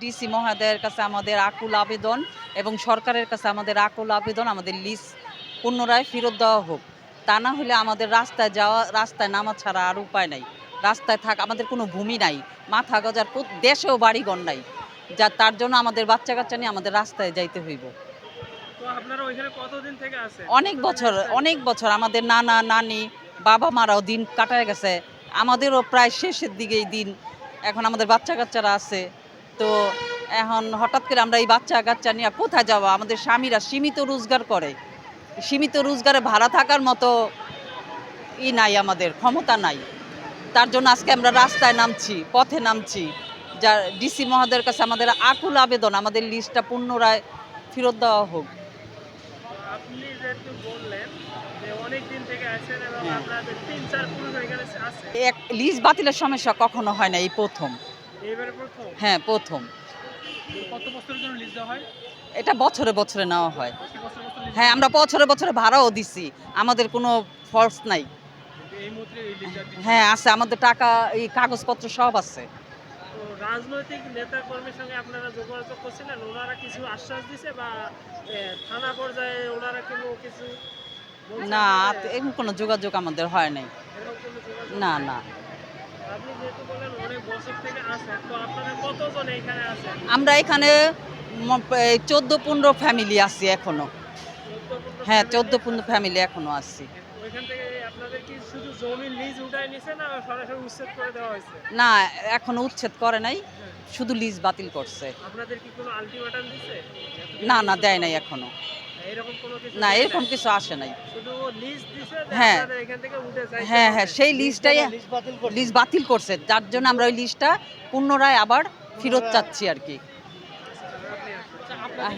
DC মহোদয়ের কাছে আমাদের আকুল আবেদন এবং সরকারের কাছে আমাদের আকুল আবেদন আমাদের লিজ পুনরায় ফেরত দেওয়া হোক। তা না হলে আমাদের রাস্তায় যাওয়া রাস্তায় নামা ছাড়া আর উপায় নাই। রাস্তায় থাক আমাদের কোনো ভূমি নাই মাথা গজার দেশেও বাড়িঘর নাই। যা তার জন্য আমাদের বাচ্চা কাচ্চা নিয়ে আমাদের রাস্তায় যাইতে হইব। অনেক বছর অনেক বছর আমাদের নানা নানি বাবা মারাও দিন কাটায় গেছে। আমাদেরও প্রায় শেষের দিকেই দিন। এখন আমাদের বাচ্চা কাচ্চারা আছে। তো এখন হঠাৎ করে আমরা এই বাচ্চা কাচ্চা নিয়ে কোথায় যাব? আমাদের স্বামীরা সীমিত রোজগার করে। সীমিত রোজগারে ভাড়া থাকার মতো ই নাই আমাদের ক্ষমতা নাই। তার জন্য আজকে আমরা রাস্তায় নামছি পথে নামছি। যা ডিসি মহাদের কাছে আমাদের আকুল আবেদন আমাদের লিস্টটা পুনরায় ফেরত দেওয়া হোক। আপনি যেহেতু বললেন হ্যাঁ। এক লিজ বাতিলের সমস্যা কখনো হয় না এই প্রথম। হ্যাঁ প্রথম। এটা বছরে বছরে নেওয়া হয়। হ্যাঁ আমরা বছরে বছরে ভাড়াও দিছি। আমাদের কোনো ফলস নাই। হয়? আছে। আমাদের টাকা এই কাগজপত্র সব আছে। রাজনৈতিক নেতা কর্মীর সঙ্গে আপনারা যোগাযোগ করছিলেন? ওনারা কিছু আশ্বাস দিছে বা থানা পর্যায়ে ওনারা কোনো কিছু না? এরকম কোনো যোগাযোগ আমাদের হয় নাই। না না। আপনি যেহেতু বলেন অনেক বছর থেকে আছেন? আমরা এখানে চোদ্দ পনেরো ফ্যামিলি আছি এখনও। হ্যাঁ চোদ্দ পনেরো ফ্যামিলি এখনও আছি। না এখনও উচ্ছেদ করে নাই শুধু লিজ বাতিল করছে। না না দেয় নাই এখনও। না এরকম কিছু আসে নাই হ্যাঁ। আপনাদের এখান থেকে উঠে যাইতে হ্যাঁ হ্যাঁ সেই লিস্টটাই লিজ বাতিল করছে যার জন্য আমরা ওই লিস্টটা পুনরায় আবার ফেরত চাচ্ছি আর কি আপনি আসুন। আহ,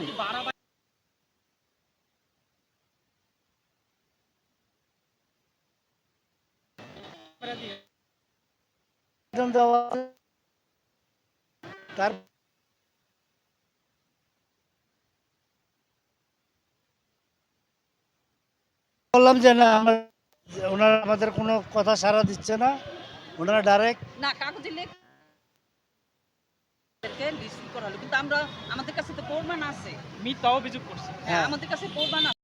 আবেদন দেওয়া আছে। তার বললাম যে না আমার ওনারা আমাদের কোনো কথা সারা দিচ্ছে না। ওনারা ডাইরেক্ট না কাগজে লেখ লিস্ট করা হলো কিন্তু আমরা আমাদের কাছে তো প্রমাণ আছে। মিথ্যা অভিযোগ করছে। হ্যাঁ, আমাদের কাছে প্রমাণ আছে।